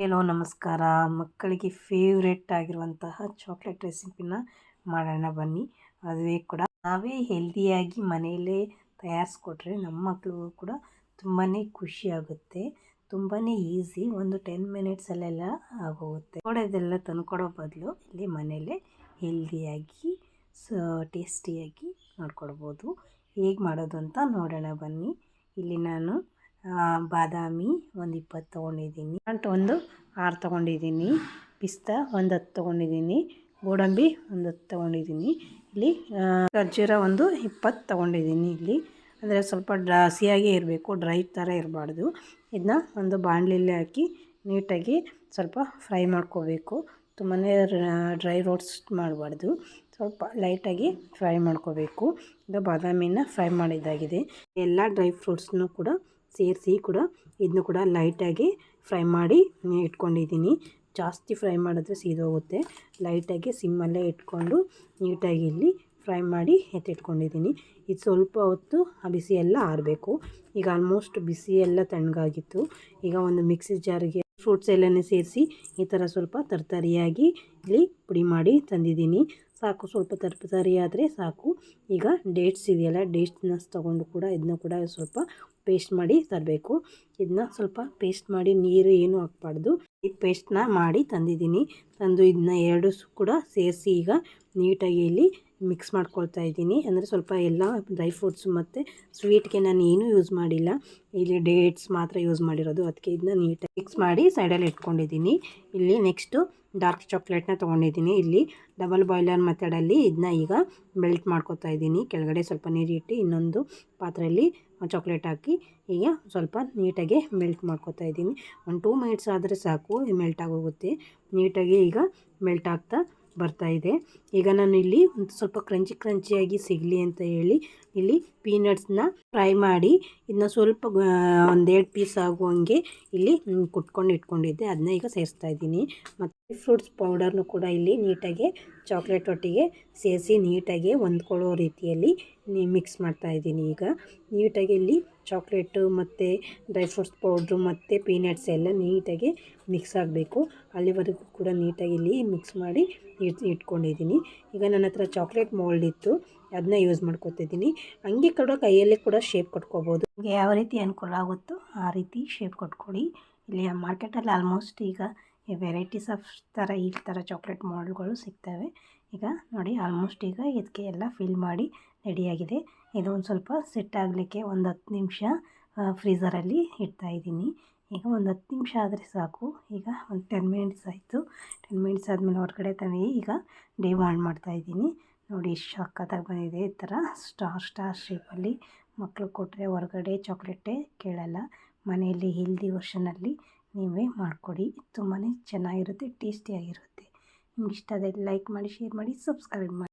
Hello, ನಮಸ್ಕಾರ. ಮಕ್ಕಳಿಗೆ favourite ಆಗಿರುವಂತಹ ಚಾಕ್ಲೇಟ್ ರೆಸಿಪಿನ ಮಾಡೋಣ ಬನ್ನಿ. ಅದುವೇ ಕೂಡ ನಾವೇ ಹೆಲ್ದಿಯಾಗಿ ಮನೆಯಲ್ಲೇ ತಯಾರಿಸ್ಕೊಟ್ರೆ ನಮ್ಮ ಮಕ್ಕಳಿಗೂ ಕೂಡ ತುಂಬಾ ಖುಷಿಯಾಗುತ್ತೆ ತುಂಬಾ ಈಸಿ ಒಂದು ಟೆನ್ ಮಿನಿಟ್ಸಲ್ಲೆಲ್ಲ ಆಗೋಗುತ್ತೆ. ಕೊಡೋದೆಲ್ಲ ತಂದುಕೊಡೋ ಬದಲು ಇಲ್ಲಿ ಮನೆಯಲ್ಲೇ ಹೆಲ್ದಿಯಾಗಿ ಸೊ ಟೇಸ್ಟಿಯಾಗಿ ನೋಡ್ಕೊಡ್ಬೋದು ಹೇಗೆ ಮಾಡೋದು ಅಂತ ನೋಡೋಣ ಬನ್ನಿ. ಇಲ್ಲಿ ನಾನು ಬಾದಾಮಿ ಒಂದು ಇಪ್ಪತ್ತು ತೊಗೊಂಡಿದ್ದೀನಿ. ಅಂಟು ಒಂದು ಆರು ತೊಗೊಂಡಿದ್ದೀನಿ. ಪಿಸ್ತಾ ಒಂದು ಹತ್ತು ತೊಗೊಂಡಿದ್ದೀನಿ. ಗೋಡಂಬಿ ಒಂದು ಹತ್ತು ತೊಗೊಂಡಿದ್ದೀನಿ. ಇಲ್ಲಿ ಖರ್ಜೂರ ಒಂದು ಇಪ್ಪತ್ತು ತೊಗೊಂಡಿದ್ದೀನಿ ಇಲ್ಲಿ. ಅಂದರೆ ಸ್ವಲ್ಪ ಹಸಿಯಾಗೇ ಇರಬೇಕು, ಡ್ರೈ ಥರ ಇರಬಾರ್ದು. ಇದನ್ನ ಒಂದು ಬಾಣಲಿಲಿ ಹಾಕಿ ನೀಟಾಗಿ ಸ್ವಲ್ಪ ಫ್ರೈ ಮಾಡ್ಕೋಬೇಕು. ತುಂಬಾ ಡ್ರೈ ರೋಸ್ಟ್ ಮಾಡಬಾರ್ದು. ಸ್ವಲ್ಪ ಲೈಟಾಗಿ ಫ್ರೈ ಮಾಡ್ಕೋಬೇಕು. ಇದು ಬಾದಾಮಿನ ಫ್ರೈ ಮಾಡಿದ್ದಾಗಿದೆ. ಎಲ್ಲ ಡ್ರೈ ಫ್ರೂಟ್ಸ್ನೂ ಕೂಡ ಸೇರಿಸಿ ಕೂಡ ಇದನ್ನು ಕೂಡ ಲೈಟಾಗಿ ಫ್ರೈ ಮಾಡಿ ಇಟ್ಕೊಂಡಿದ್ದೀನಿ. ಜಾಸ್ತಿ ಫ್ರೈ ಮಾಡಿದ್ರೆ ಸೀದೋಗುತ್ತೆ. ಲೈಟಾಗಿ ಸಿಮ್ಮಲ್ಲೇ ಇಟ್ಕೊಂಡು ನೀಟಾಗಿ ಇಲ್ಲಿ ಫ್ರೈ ಮಾಡಿ ಎತ್ತಿಟ್ಕೊಂಡಿದ್ದೀನಿ. ಇದು ಸ್ವಲ್ಪ ಹೊತ್ತು ಆ ಬಿಸಿ ಎಲ್ಲ ಆರಬೇಕು. ಈಗ ಆಲ್ಮೋಸ್ಟ್ ಬಿಸಿ ಎಲ್ಲ ತಣ್ಣಗಾಗಿತ್ತು. ಈಗ ಒಂದು ಮಿಕ್ಸಿ ಜಾರಿಗೆ ಫ್ರೂಟ್ಸ್ ಎಲ್ಲನೇ ಸೇರಿಸಿ ಈ ಥರ ಸ್ವಲ್ಪ ತರತರಿಯಾಗಿ ಇಲ್ಲಿ ಪುಡಿ ಮಾಡಿ ತಂದಿದ್ದೀನಿ. ಸಾಕು, ಸ್ವಲ್ಪ ತರ್ತರಿ ಆದರೆ ಸಾಕು. ಈಗ ಡೇಟ್ಸ್ ಇದೆಯಲ್ಲ ಡೇಟ್ಸ್ನ ತೊಗೊಂಡು ಕೂಡ ಇದನ್ನ ಕೂಡ ಸ್ವಲ್ಪ ಪೇಸ್ಟ್ ಮಾಡಿ ತರಬೇಕು. ಇದನ್ನ ಸ್ವಲ್ಪ ಪೇಸ್ಟ್ ಮಾಡಿ ನೀರು ಏನು ಹಾಕ್ಬಾರ್ದು. ಈ ಪೇಸ್ಟ್ನ ಮಾಡಿ ತಂದಿದ್ದೀನಿ. ತಂದು ಇದನ್ನ ಎರಡು ಕೂಡ ಸೇರಿಸಿ ಈಗ ನೀಟಾಗಿ ಇಲ್ಲಿ ಮಿಕ್ಸ್ ಮಾಡ್ಕೊಳ್ತಾ ಇದ್ದೀನಿ. ಅಂದರೆ ಸ್ವಲ್ಪ ಎಲ್ಲ ಡ್ರೈ ಫ್ರೂಟ್ಸ್ ಮತ್ತು ಸ್ವೀಟ್ಗೆ ನಾನು ಏನೂ ಯೂಸ್ ಮಾಡಿಲ್ಲ. ಇಲ್ಲಿ ಡೇಟ್ಸ್ ಮಾತ್ರ ಯೂಸ್ ಮಾಡಿರೋದು. ಅದಕ್ಕೆ ಇದನ್ನ ನೀಟಾಗಿ ಮಿಕ್ಸ್ ಮಾಡಿ ಸೈಡಲ್ಲಿ ಇಟ್ಕೊಂಡಿದ್ದೀನಿ. ಇಲ್ಲಿ ನೆಕ್ಸ್ಟು ಡಾರ್ಕ್ ಚಾಕ್ಲೇಟ್ನ ತೊಗೊಂಡಿದ್ದೀನಿ. ಇಲ್ಲಿ ಡಬಲ್ ಬಾಯ್ಲರ್ ಮೆಥಡಲ್ಲಿ ಇದನ್ನ ಈಗ ಮೆಲ್ಟ್ ಮಾಡ್ಕೊತಾ ಇದ್ದೀನಿ. ಕೆಳಗಡೆ ಸ್ವಲ್ಪ ನೀರಿಟ್ಟು ಇನ್ನೊಂದು ಪಾತ್ರೆಯಲ್ಲಿ ಚಾಕ್ಲೇಟ್ ಹಾಕಿ ಈಗ ಸ್ವಲ್ಪ ನೀಟಾಗಿ ಮೆಲ್ಟ್ ಮಾಡ್ಕೊತಾ ಇದ್ದೀನಿ. ಒಂದು ಟೂ ಮಿನಿಟ್ಸ್ ಆದರೆ ಸಾಕು ಮೆಲ್ಟ್ ಆಗೋಗುತ್ತೆ. ನೀಟಾಗಿ ಈಗ ಮೆಲ್ಟ್ ಆಗ್ತಾ ಬರ್ತಾಯಿದೆ ಈಗ ನಾನು ಇಲ್ಲಿ ಒಂದು ಸ್ವಲ್ಪ ಕ್ರಂಚಿ ಕ್ರಂಚಿಯಾಗಿ ಸಿಗಲಿ ಅಂತ ಹೇಳಿ ಇಲ್ಲಿ ಪೀನಟ್ಸ್ನ ಫ್ರೈ ಮಾಡಿ ಇದನ್ನ ಸ್ವಲ್ಪ ಒಂದೆರಡು ಪೀಸ್ ಆಗುವಂಗೆ ಇಲ್ಲಿ ಕುಟ್ಕೊಂಡು ಇಟ್ಕೊಂಡಿದ್ದೆ. ಅದನ್ನ ಈಗ ಸೇರಿಸ್ತಾ ಇದ್ದೀನಿ. ಮತ್ತು ಫ್ರೂಟ್ಸ್ ಪೌಡರ್ನು ಕೂಡ ಇಲ್ಲಿ ನೀಟಾಗಿ ಚಾಕ್ಲೇಟ್ ಒಟ್ಟಿಗೆ ಸೇರಿಸಿ ನೀಟಾಗಿ ಹೊಂದ್ಕೊಳ್ಳೋ ರೀತಿಯಲ್ಲಿ ಮಿಕ್ಸ್ ಮಾಡ್ತಾ ಇದ್ದೀನಿ ಈಗ. ನೀಟಾಗಿ ಇಲ್ಲಿ ಚಾಕ್ಲೇಟು ಮತ್ತು ಡ್ರೈ ಫ್ರೂಟ್ಸ್ ಪೌಡ್ರು ಮತ್ತು ಪೀನಟ್ಸ್ ಎಲ್ಲ ನೀಟಾಗಿ ಮಿಕ್ಸ್ ಆಗಬೇಕು. ಅಲ್ಲಿವರೆಗೂ ಕೂಡ ನೀಟಾಗಿ ಇಲ್ಲಿ ಮಿಕ್ಸ್ ಮಾಡಿ ಇಟ್ ಇಟ್ಕೊಂಡಿದ್ದೀನಿ. ಈಗ ನನ್ನ ಹತ್ರ ಚಾಕ್ಲೇಟ್ ಮೋಲ್ಡ್ ಇತ್ತು. ಅದನ್ನ ಯೂಸ್ ಮಾಡ್ಕೊತಿದ್ದೀನಿ. ಹಂಗೆ ಕೂಡ ಕೈಯಲ್ಲೇ ಕೂಡ ಶೇಪ್ ಕೊಟ್ಕೋಬೋದು. ನಿಮಗೆ ಯಾವ ರೀತಿ ಅನುಕೂಲ ಆಗುತ್ತೋ ಆ ರೀತಿ ಶೇಪ್ ಕೊಟ್ಕೊಳ್ಳಿ ಇಲ್ಲಿ ಮಾರ್ಕೆಟಲ್ಲಿ ಆಲ್ಮೋಸ್ಟ್ ಈಗ ವೆರೈಟೀಸ್ ಆಫ್ ಥರ ಈ ಥರ ಚಾಕ್ಲೇಟ್ ಮೋಲ್ಡ್ಗಳು ಸಿಗ್ತವೆ. ಈಗ ನೋಡಿ, ಆಲ್ಮೋಸ್ಟ್ ಈಗ ಇದಕ್ಕೆ ಎಲ್ಲ ಫಿಲ್ ಮಾಡಿ ರೆಡಿಯಾಗಿದೆ. ಇದು ಒಂದು ಸ್ವಲ್ಪ ಸೆಟ್ ಆಗಲಿಕ್ಕೆ ಒಂದು ಹತ್ತು ನಿಮಿಷ ಫ್ರೀಝರಲ್ಲಿ ಇಡ್ತಾಯಿದ್ದೀನಿ ಈಗ ಒಂದು ಹತ್ತು ನಿಮಿಷ ಆದರೆ ಸಾಕು. ಈಗ ಒಂದು ಟೆನ್ ಮಿನಿಟ್ಸ್ ಆಯಿತು. ಟೆನ್ ಮಿನಿಟ್ಸ್ ಆದಮೇಲೆ ಹೊರಗಡೆ ತಂದು ಈಗ ಡಿಮಾಂಡ್ ಮಾಡ್ತಾಯಿದ್ದೀನಿ ನೋಡಿ, ಎಷ್ಟು ಸಖತ್ತಾಗಿ ಬಂದಿದೆ. ಈ ಥರ ಸ್ಟಾರ್ ಸ್ಟಾರ್ ಶೇಪಲ್ಲಿ ಮಕ್ಕಳು ಕೊಟ್ಟರೆ ಹೊರಗಡೆ ಚಾಕ್ಲೇಟೇ ಕೇಳಲ್ಲ. ಮನೆಯಲ್ಲಿ ಹೆಲ್ದಿ ವರ್ಷನಲ್ಲಿ ನೀವೇ ಮಾಡಿಕೊಡಿ. ತುಂಬಾ ಚೆನ್ನಾಗಿರುತ್ತೆ ಟೇಸ್ಟಿಯಾಗಿರುತ್ತೆ ನಿಮ್ಗೆ ಇಷ್ಟ ಆದರೆ ಲೈಕ್ ಮಾಡಿ ಶೇರ್ ಮಾಡಿ ಸಬ್ಸ್ಕ್ರೈಬ್ ಮಾಡಿ.